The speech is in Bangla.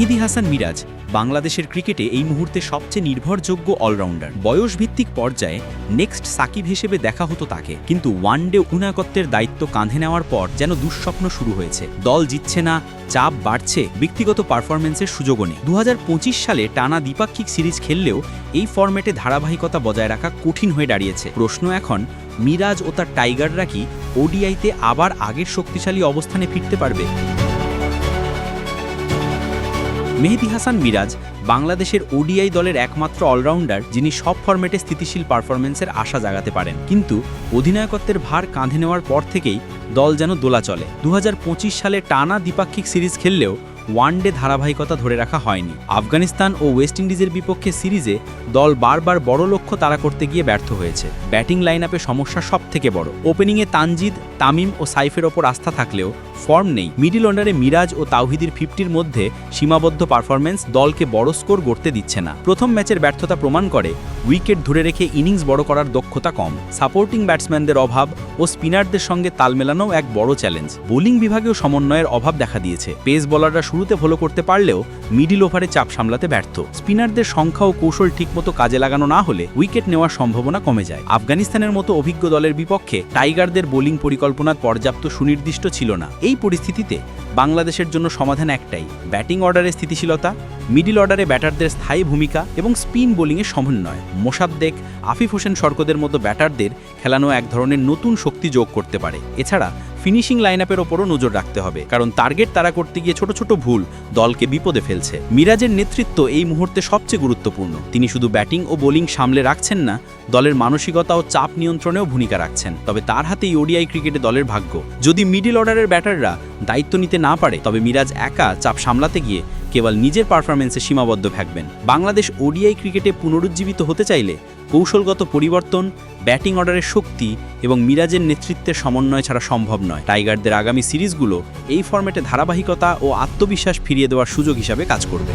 মেহেদি হাসান মিরাজ বাংলাদেশের ক্রিকেটে এই মুহূর্তে সবচেয়ে নির্ভরযোগ্য অলরাউন্ডার। বয়সভিত্তিক পর্যায়ে নেক্সট সাকিব হিসেবে দেখা হতো তাকে। কিন্তু ওয়ানডে অধিনায়কত্বের দায়িত্ব কাঁধে নেওয়ার পর যেন দুঃস্বপ্ন শুরু হয়েছে। দল জিতছে না, চাপ বাড়ছে, ব্যক্তিগত পারফরমেন্সের সুযোগও নেই। দু হাজার পঁচিশ সালে টানা দ্বিপাক্ষিক সিরিজ খেললেও এই ফরম্যাটে ধারাবাহিকতা বজায় রাখা কঠিন হয়ে দাঁড়িয়েছে। প্রশ্ন এখন, মিরাজ ও তার টাইগাররা কি ওডিআইতে আবার আগের শক্তিশালী অবস্থানে ফিরতে পারবে? মেহেদি হাসান মিরাজ বাংলাদেশের ওডিআই দলের একমাত্র অলরাউন্ডার যিনি সব ফরম্যাটে স্থিতিশীল পারফরমেন্সের আশা জাগাতে পারেন। কিন্তু অধিনায়কত্বের ভার কাঁধে নেওয়ার পর থেকেই দল যেন দোলা চলে। দু হাজার পঁচিশ সালে টানা দ্বিপাক্ষিক সিরিজ খেললেও ওয়ানডে ধারাবাহিকতা ধরে রাখা হয়নি। আফগানিস্তান ও ওয়েস্ট ইন্ডিজের বিপক্ষে সিরিজে দল বারবার বড় লক্ষ্য তাড়া করতে গিয়ে ব্যর্থ হয়েছে। ব্যাটিং লাইন আপে সমস্যা সব থেকে বড়। ওপেনিংয়ে তানজিদ, তামিম ও সাইফের ওপর আস্থা থাকলেও ফর্ম নেই। মিডিল অর্ডারে মিরাজ ও তাওহিদির ফিফটির মধ্যে সীমাবদ্ধ পারফরমেন্স দলকে বড় স্কোর গড়তে দিচ্ছে না। প্রথম ম্যাচের ব্যর্থতা প্রমাণ করে উইকেট ধরে রেখে ইনিংস বড় করার দক্ষতা কম। সাপোর্টিং ব্যাটসম্যানদের অভাব ও স্পিনারদের সঙ্গে তাল মেলানোও এক বড় চ্যালেঞ্জ। বোলিং বিভাগেও সমন্বয়ের অভাব দেখা দিয়েছে। পেস বোলাররা শুরুতে ভালো করতে পারলেও মিডিল ওভারে চাপ সামলাতে ব্যর্থ। স্পিনারদের সংখ্যা ও কৌশল ঠিকমতো কাজে লাগানো না হলে উইকেট নেওয়ার সম্ভাবনা কমে যায়। আফগানিস্তানের মতো অভিজ্ঞ দলের বিপক্ষে টাইগারদের বোলিং পরিকল্পনা পর্যাপ্ত সুনির্দিষ্ট ছিল না। এই পরিস্থিতিতে বাংলাদেশের জন্য সমাধান একটাই, ব্যাটিং অর্ডারে স্থিতিশীলতা, মিডিল অর্ডারে ব্যাটারদের স্থায়ী ভূমিকা এবং স্পিন বোলিংয়ে সমন্বয়। মোসাদ্দেক আফিফ হোসেন সরকদের মতো ব্যাটারদের খেলানো এক ধরনের নতুন শক্তি যোগ করতে পারে। এছাড়া ফিনিশিং লাইন আপের ওপরও নজর রাখতে হবে, কারণ টার্গেট তারা করতে গিয়ে ছোট ছোট ভুল দলকে বিপদে ফেলছে। মিরাজের নেতৃত্ব এই মুহূর্তে সবচেয়ে গুরুত্বপূর্ণ। তিনি শুধু ব্যাটিং ও বোলিং সামলে রাখছেন না, দলের মানসিকতা ও চাপ নিয়ন্ত্রণেও ভূমিকা রাখছেন। তবে তার হাতেই ওডিআই ক্রিকেটে দলের ভাগ্য। যদি মিডিল অর্ডারের ব্যাটাররা দায়িত্ব নিতে না পারে, তবে মিরাজ একা চাপ সামলাতে গিয়ে কেবল নিজের পারফরমেন্সে সীমাবদ্ধ থাকবেন। বাংলাদেশ ওডিআই ক্রিকেটে পুনরুজ্জীবিত হতে চাইলে কৌশলগত পরিবর্তন, ব্যাটিং অর্ডারের শক্তি এবং মিরাজের নেতৃত্বের সমন্বয় ছাড়া সম্ভব নয়। টাইগারদের আগামী সিরিজগুলো এই ফর্ম্যাটে ধারাবাহিকতা ও আত্মবিশ্বাস ফিরিয়ে দেওয়ার সুযোগ হিসাবে কাজ করবে।